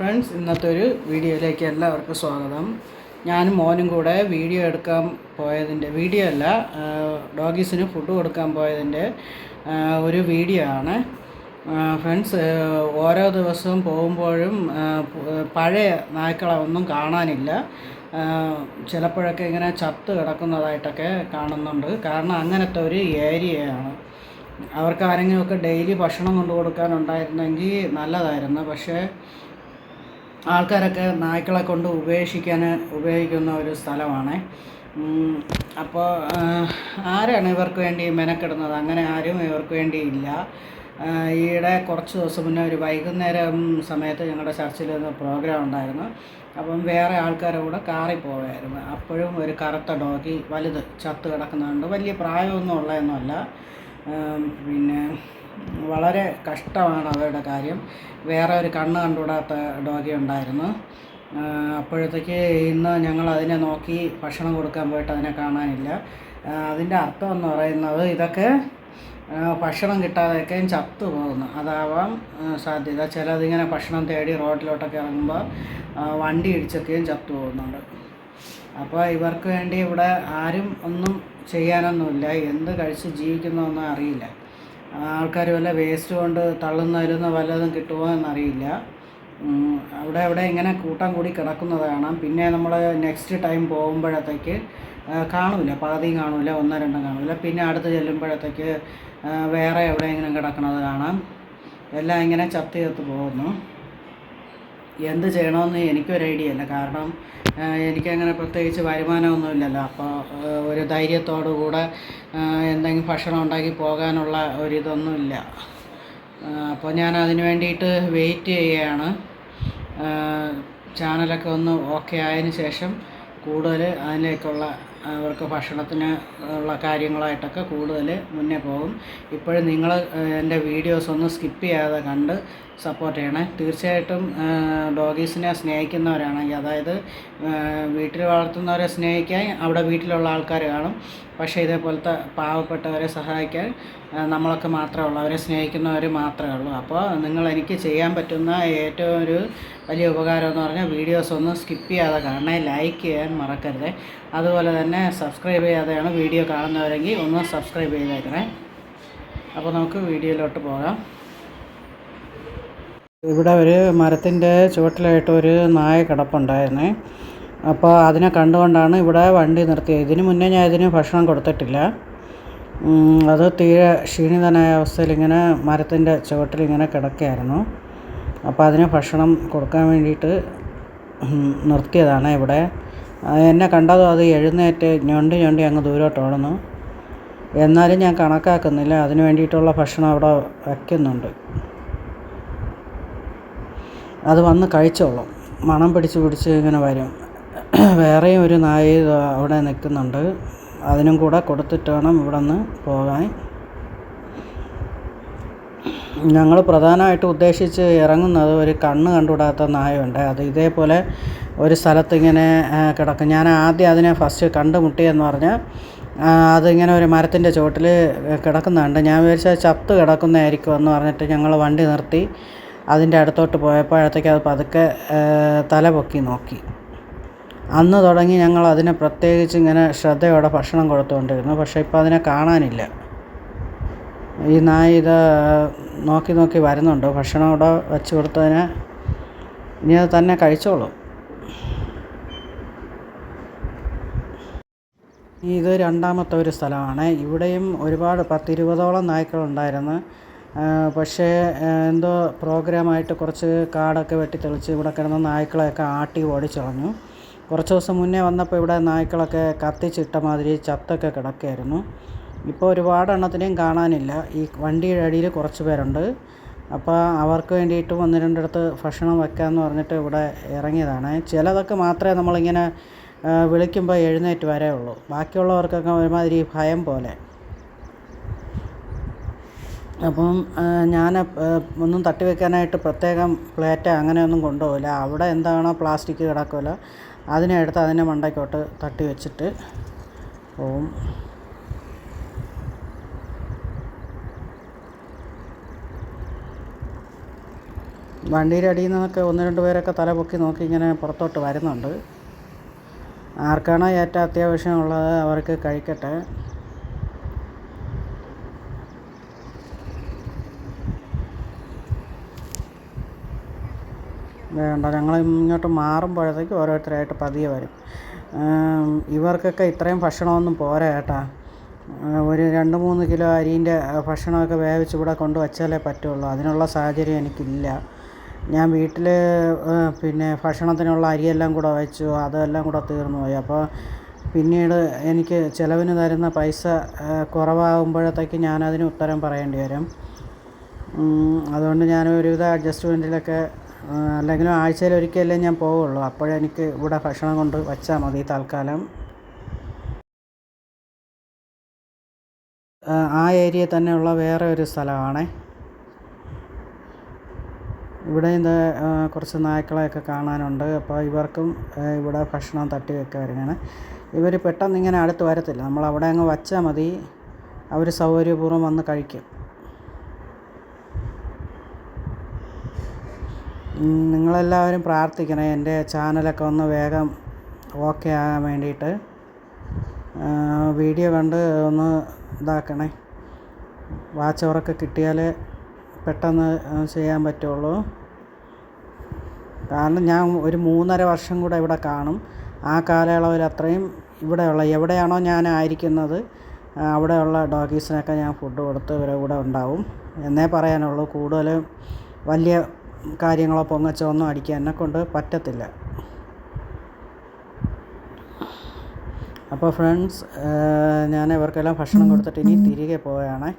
Friends ഇന്നത്തെ ഒരു വീഡിയോയിലേക്ക് എല്ലാവർക്കും സ്വാഗതം. ഞാനും മോനും കൂടെ വീഡിയോ എടുക്കാൻ പോയതിന്റെ വീഡിയോ അല്ല ഡോഗീസിന് ഫുഡ് കൊടുക്കാൻ പോയതിന്റെ ഒരു വീഡിയോ ആണ്. ഫ്രണ്ട്സ് ഓരോ ദിവസവും പോകുമ്പോഴും പഴയ നായ്ക്കളെ ഒന്നും കാണാനില്ല. ചിലപ്പോഴൊക്കെ ഇങ്ങനെ ചത്ത് കിടക്കുന്നതായിട്ടൊക്കെ കാണുന്നുണ്ട്. കാരണം അങ്ങനത്തെ ഒരു ഏരിയയാണ്. അവർക്ക് ആരെങ്കിലുമൊക്കെ ഡെയിലി ഭക്ഷണം കൊണ്ടു കൊടുക്കാനുണ്ടായിരുന്നെങ്കിൽ നല്ലതായിരുന്നു. പക്ഷേ ആൾക്കാരൊക്കെ നായ്ക്കളെ കൊണ്ട് ഉപേക്ഷിക്കാൻ ഉപയോഗിക്കുന്ന ഒരു സ്ഥലമാണ്. അപ്പോൾ ആരാണ് ഇവർക്ക് വേണ്ടി മെനക്കെടുന്നത്? അങ്ങനെ ആരും ഇവർക്ക് വേണ്ടി ഇല്ല ആ, ഈയിടെ കുറച്ച് ദിവസം മുന്നേ ഒരു വൈകുന്നേരം സമയത്ത് ഞങ്ങളുടെ ചർച്ചിൽ പ്രോഗ്രാം ഉണ്ടായിരുന്നു. അപ്പം വേറെ ആൾക്കാരുടെ കൂടെ കാറി പോവായിരുന്നു അപ്പോഴും ഒരു കറുത്ത ഡോഗി വലുത് ചത്ത് കിടക്കുന്നുണ്ട്. വലിയ പ്രായമൊന്നും ഉള്ളതെന്നല്ല പിന്നെ വളരെ കഷ്ടമാണ് അവരുടെ കാര്യം. വേറെ ഒരു കണ്ണ് കണ്ടുകൂടാത്ത ഡോഗി ഉണ്ടായിരുന്നു. അപ്പോഴത്തേക്ക് ഇന്ന് ഞങ്ങൾ അതിനെ നോക്കി ഭക്ഷണം കൊടുക്കാൻ പോയിട്ട് അതിനെ കാണാനില്ല. അതിന്റെ അർത്ഥം എന്ന് പറയുന്നത് ഇതൊക്കെ ഭക്ഷണം കിട്ടാതെയൊക്കെയും ചത്തു പോകുന്നു. അതാവാം സാധ്യത. ചിലതിങ്ങനെ ഭക്ഷണം തേടി റോഡിലോട്ടൊക്കെ ഇറങ്ങുമ്പോൾ വണ്ടി ഇടിച്ചൊക്കെയും ചത്തു പോകുന്നുണ്ട്. അപ്പോൾ ഇവർക്ക് വേണ്ടി ഇവിടെ ആരും ഒന്നും ചെയ്യാനൊന്നുമില്ല. എന്ത് കഴിച്ച് ജീവിക്കുന്നതൊന്നും അറിയില്ല ആൾക്കാർ വല്ല വേസ്റ്റ് കൊണ്ട് തള്ളുന്നതിലൊന്ന് വല്ലതും കിട്ടുമോ എന്നറിയില്ല. അവിടെ അവിടെ ഇങ്ങനെ കൂട്ടം കൂടി കിടക്കുന്നത് കാണാം. പിന്നെ നമ്മൾ നെക്സ്റ്റ് ടൈം പോകുമ്പോഴത്തേക്ക് കാണില്ല കാണൂല. പകുതിയും കാണൂല ഒന്നോ രണ്ടും കാണില്ല പിന്നെ അടുത്ത് ചെല്ലുമ്പോഴത്തേക്ക് വേറെ എവിടെയെങ്കിലും കിടക്കുന്നത് കാണാം. എല്ലാം ഇങ്ങനെ ചത്ത് ചത്ത് പോകുന്നു. എന്ത് ചെയ്യണമെന്ന് എനിക്കൊരു ഐഡിയ ഇല്ല. കാരണം എനിക്കങ്ങനെ പ്രത്യേകിച്ച് വരുമാനമൊന്നുമില്ലല്ലോ. അപ്പോൾ ഒരു ധൈര്യത്തോടു കൂടെ എന്തെങ്കിലും ഭക്ഷണം ഉണ്ടാക്കി പോകാനുള്ള ഒരിതൊന്നുമില്ല. അപ്പോൾ ഞാൻ അതിന് വേണ്ടിയിട്ട് വെയിറ്റ് ചെയ്യുകയാണ്. ചാനലൊക്കെ ഒന്ന് ഓക്കെ ആയതിന് ശേഷം കൂടുതൽ അതിലേക്കുള്ള അവർക്ക് ഭക്ഷണത്തിന് ഉള്ള കാര്യങ്ങളായിട്ടൊക്കെ കൂടുതൽ മുന്നേ പോകും. ഇപ്പോഴും നിങ്ങൾ എന്റെ വീഡിയോസ് ഒന്ന് സ്കിപ്പ് ചെയ്യാതെ കണ്ട് സപ്പോർട്ട് ചെയ്യണേ. തീർച്ചയായിട്ടും ഡോഗീസിനെ സ്നേഹിക്കുന്നവരാണെങ്കിൽ അതായത് വീട്ടിൽ വളർത്തുന്നവരെ സ്നേഹിക്കാൻ അവിടെ വീട്ടിലുള്ള ആൾക്കാർ കാണും. പക്ഷേ ഇതേപോലത്തെ പാവപ്പെട്ടവരെ സഹായിക്കാൻ നമ്മളൊക്കെ മാത്രമേ ഉള്ളൂ. അവരെ സ്നേഹിക്കുന്നവർ മാത്രമേ ഉള്ളൂ. അപ്പോൾ നിങ്ങൾ എനിക്ക് ചെയ്യാൻ പറ്റുന്ന ഏറ്റവും ഒരു വലിയ ഉപകാരം എന്ന് പറഞ്ഞാൽ വീഡിയോസ് ഒന്നും സ്കിപ്പ് ചെയ്യാതെ കാണണേ ലൈക്ക് ചെയ്യാൻ മറക്കരുത്. അതുപോലെ തന്നെ സബ്സ്ക്രൈബ് ചെയ്യാതെയാണ് വീഡിയോ കാണുന്നവരെങ്കിൽ ഒന്ന് സബ്സ്ക്രൈബ് ചെയ്തേക്കണേ. അപ്പോൾ നമുക്ക് വീഡിയോയിലോട്ട് പോകാം. ഇവിടെ ഒരു മരത്തിന്റെ ചുവട്ടിലായിട്ട് ഒരു നായ കിടപ്പുണ്ടായിരുന്നേ. അപ്പോൾ അതിനെ കണ്ടുകൊണ്ടാണ് ഇവിടെ വണ്ടി നിർത്തിയത്. ഇതിന് മുന്നേ ഞാൻ ഇതിന് ഭക്ഷണം കൊടുത്തിട്ടില്ല. അത് തീരെ ക്ഷീണിതനായ അവസ്ഥയിൽ ഇങ്ങനെ മരത്തിന്റെ ചുവട്ടിൽ ഇങ്ങനെ കിടക്കുകയായിരുന്നു. അപ്പോൾ അതിന് ഭക്ഷണം കൊടുക്കാൻ വേണ്ടിയിട്ട് നിർത്തിയതാണ് ഇവിടെ. എന്നെ കണ്ടതും അത് എഴുന്നേറ്റ് ഞൊണ്ടി ഞൊണ്ടി അങ്ങ് ദൂരോട്ട് ഓടുന്നു. എന്നാലും ഞാൻ കണക്കാക്കുന്നില്ല. അതിന് വേണ്ടിയിട്ടുള്ള ഭക്ഷണം അവിടെ വയ്ക്കുന്നുണ്ട്. അത് വന്ന് കഴിച്ചോളും. മണം പിടിച്ച് പിടിച്ച് ഇങ്ങനെ വരും. വേറെയും ഒരു നായ അവിടെ നിൽക്കുന്നുണ്ട്. അതിനും കൂടെ കൊടുത്തിട്ട് വേണം ഇവിടെ നിന്ന് പോകാൻ. ഞങ്ങൾ പ്രധാനമായിട്ട് ഉദ്ദേശിച്ച് ഇറങ്ങുന്നത് ഒരു കണ്ണ് കണ്ടുകൂടാത്ത നായുണ്ട്. അത് ഇതേപോലെ ഒരു സ്ഥലത്ത് ഇങ്ങനെ കിടക്കും. ഞാൻ ആദ്യം അതിനെ ഫസ്റ്റ് കണ്ടുമുട്ടിയെന്ന് പറഞ്ഞാൽ അതിങ്ങനെ ഒരു മരത്തിന്റെ ചുവട്ടിൽ കിടക്കുന്നുണ്ട്. ഞാൻ വിചാരിച്ചാൽ ചത്ത് കിടക്കുന്നതായിരിക്കും എന്ന് പറഞ്ഞിട്ട് ഞങ്ങൾ വണ്ടി നിർത്തി അതിന്റെ അടുത്തോട്ട് പോയപ്പോഴത്തേക്ക് അത് പതുക്കെ തല പൊക്കി നോക്കി. അന്ന് തുടങ്ങി ഞങ്ങൾ അതിനെ പ്രത്യേകിച്ച് ഇങ്ങനെ ശ്രദ്ധയോടെ ഭക്ഷണം കൊടുത്തുകൊണ്ടിരുന്നു. പക്ഷേ ഇപ്പോൾ അതിനെ കാണാനില്ല. ഈ നായ ഇത് നോക്കി നോക്കി വരുന്നുണ്ട്. ഭക്ഷണം അവിടെ വെച്ച് കൊടുത്തതിന് ഇനി അത് തന്നെ കഴിച്ചോളും. ഇത് രണ്ടാമത്തെ ഒരു സ്ഥലമാണ്. ഇവിടെയും ഒരുപാട് പത്തിരുപതോളം നായ്ക്കളുണ്ടായിരുന്നു. പക്ഷേ എന്തോ പ്രോഗ്രാമായിട്ട് കുറച്ച് കാടൊക്കെ വെട്ടിത്തെളിച്ച് ഇവിടെ കിടന്ന നായ്ക്കളെയൊക്കെ ആട്ടി ഓടിച്ചളഞ്ഞു. കുറച്ച് ദിവസം മുന്നേ വന്നപ്പോൾ ഇവിടെ നായ്ക്കളൊക്കെ കത്തിച്ചിട്ട മാതിരി ചത്തൊക്കെ കിടക്കുകയായിരുന്നു. ഇപ്പോൾ ഒരുപാട് എണ്ണത്തിനെയും കാണാനില്ല. ഈ വണ്ടിയുടെ അടിയിൽ കുറച്ച് പേരുണ്ട്. അപ്പോൾ അവർക്ക് വേണ്ടിയിട്ട് ഒന്ന് രണ്ടിടത്ത് ഭക്ഷണം വെക്കാമെന്ന് പറഞ്ഞിട്ട് ഇവിടെ ഇറങ്ങിയതാണ്. ചിലതൊക്കെ മാത്രമേ നമ്മളിങ്ങനെ വിളിക്കുമ്പോൾ എഴുന്നേറ്റ് വരേ ഉള്ളൂ. ബാക്കിയുള്ളവർക്കൊക്കെ ഒരുമാതിരി ഭയം പോലെ. അപ്പം ഞാൻ ഒന്നും തട്ടി വെക്കാനായിട്ട് പ്രത്യേകം പ്ലേറ്റ് അങ്ങനെയൊന്നും കൊണ്ടുപോകില്ല അവിടെ എന്താണോ പ്ലാസ്റ്റിക് കിടക്കുമല്ലോ അതിനെ എടുത്ത് അതിന്റെ മണ്ടയ്ക്കോട്ട് തട്ടി വെച്ചിട്ട് പോവും. വണ്ടിയുടെ അടിയിൽ നിന്നൊക്കെ ഒന്ന് രണ്ട് പേരൊക്കെ തല പൊക്കി നോക്കി ഇങ്ങനെ പുറത്തോട്ട് വരുന്നുണ്ട്. ആർക്കാണോ ഏറ്റവും അത്യാവശ്യമുള്ളത് അവർക്ക് കഴിക്കട്ടെ. വേണ്ട. ഞങ്ങൾ ഇങ്ങോട്ട് മാറുമ്പോഴത്തേക്ക് ഓരോരുത്തരായിട്ട് പതിയെ വരും. ഇവർക്കൊക്കെ ഇത്രയും ഭക്ഷണമൊന്നും പോരാ ഏട്ടാ. ഒരു രണ്ട് മൂന്ന് കിലോ അരീന്റെ ഭക്ഷണമൊക്കെ വേവിച്ച് ഇവിടെ കൊണ്ട് വച്ചാലേ പറ്റുള്ളൂ. അതിനുള്ള സാഹചര്യം എനിക്കില്ല. ഞാൻ വീട്ടിൽ പിന്നെ ഭക്ഷണത്തിനുള്ള അരിയെല്ലാം കൂടെ വെച്ചു. അതെല്ലാം കൂടെ തീർന്നു പോയി. അപ്പോൾ പിന്നീട് എനിക്ക് ചിലവിന് തരുന്ന പൈസ കുറവാകുമ്പോഴത്തേക്ക് ഞാനതിന് ഉത്തരം പറയേണ്ടി വരും. അതുകൊണ്ട് ഞാൻ ഒരുവിധ അഡ്ജസ്റ്റ്മെന്റിലൊക്കെ അല്ലെങ്കിലും ആഴ്ചയിൽ ഒരിക്കലേ ഞാൻ പോവുള്ളൂ. അപ്പോഴെനിക്ക് ഇവിടെ ഭക്ഷണം കൊണ്ട് വച്ചാൽ മതി തൽക്കാലം. ആ, ഏരിയ തന്നെയുള്ള വേറെ ഒരു സ്ഥലമാണേ. ഇവിടെ ഇത് കുറച്ച് നായ്ക്കളെയൊക്കെ കാണാനുണ്ട്. അപ്പോൾ ഇവർക്കും ഇവിടെ ഭക്ഷണം തട്ടി വെക്കാറുണ്ട് ഇവർ പെട്ടെന്ന് ഇങ്ങനെ അടുത്ത് വരത്തില്ല. നമ്മൾ അവിടെ അങ്ങ് വച്ചാൽ മതി. അവർ സൗകര്യപൂർവം വന്ന് കഴിക്കും. നിങ്ങളെല്ലാവരും പ്രാർത്ഥിക്കണേ. എന്റെ ചാനലൊക്കെ ഒന്ന് വേഗം ഓക്കെ ആകാൻ വേണ്ടിയിട്ട്. വീഡിയോ കണ്ട് ഒന്ന് ഇതാക്കണേ. വാച്ച് അവറൊക്കെ കിട്ടിയാൽ പെട്ടെന്ന് ചെയ്യാൻ പറ്റുള്ളൂ. കാരണം ഞാൻ ഒരു മൂന്നര വർഷം കൂടെ ഇവിടെ കാണും. ആ കാലയളവിൽ അത്രയും ഇവിടെയുള്ള എവിടെയാണോ ഞാൻ ആയിരിക്കുന്നത് അവിടെയുള്ള ഡോഗീസിനൊക്കെ ഞാൻ ഫുഡ് കൊടുത്ത് ഇവരെ കൂടെ ഉണ്ടാവും. എന്നേ പറയാനുള്ളൂ. കൂടുതലും വലിയ കാര്യങ്ങളോ പൊങ്ങച്ചോ ഒന്നും അടിക്കാൻ എന്നെ കൊണ്ട് പറ്റത്തില്ല. അപ്പോൾ ഫ്രണ്ട്സ് ഞാൻ ഇവർക്കെല്ലാം ഭക്ഷണം കൊടുത്തിട്ട് ഇനി തിരികെ പോവുകയാണേ.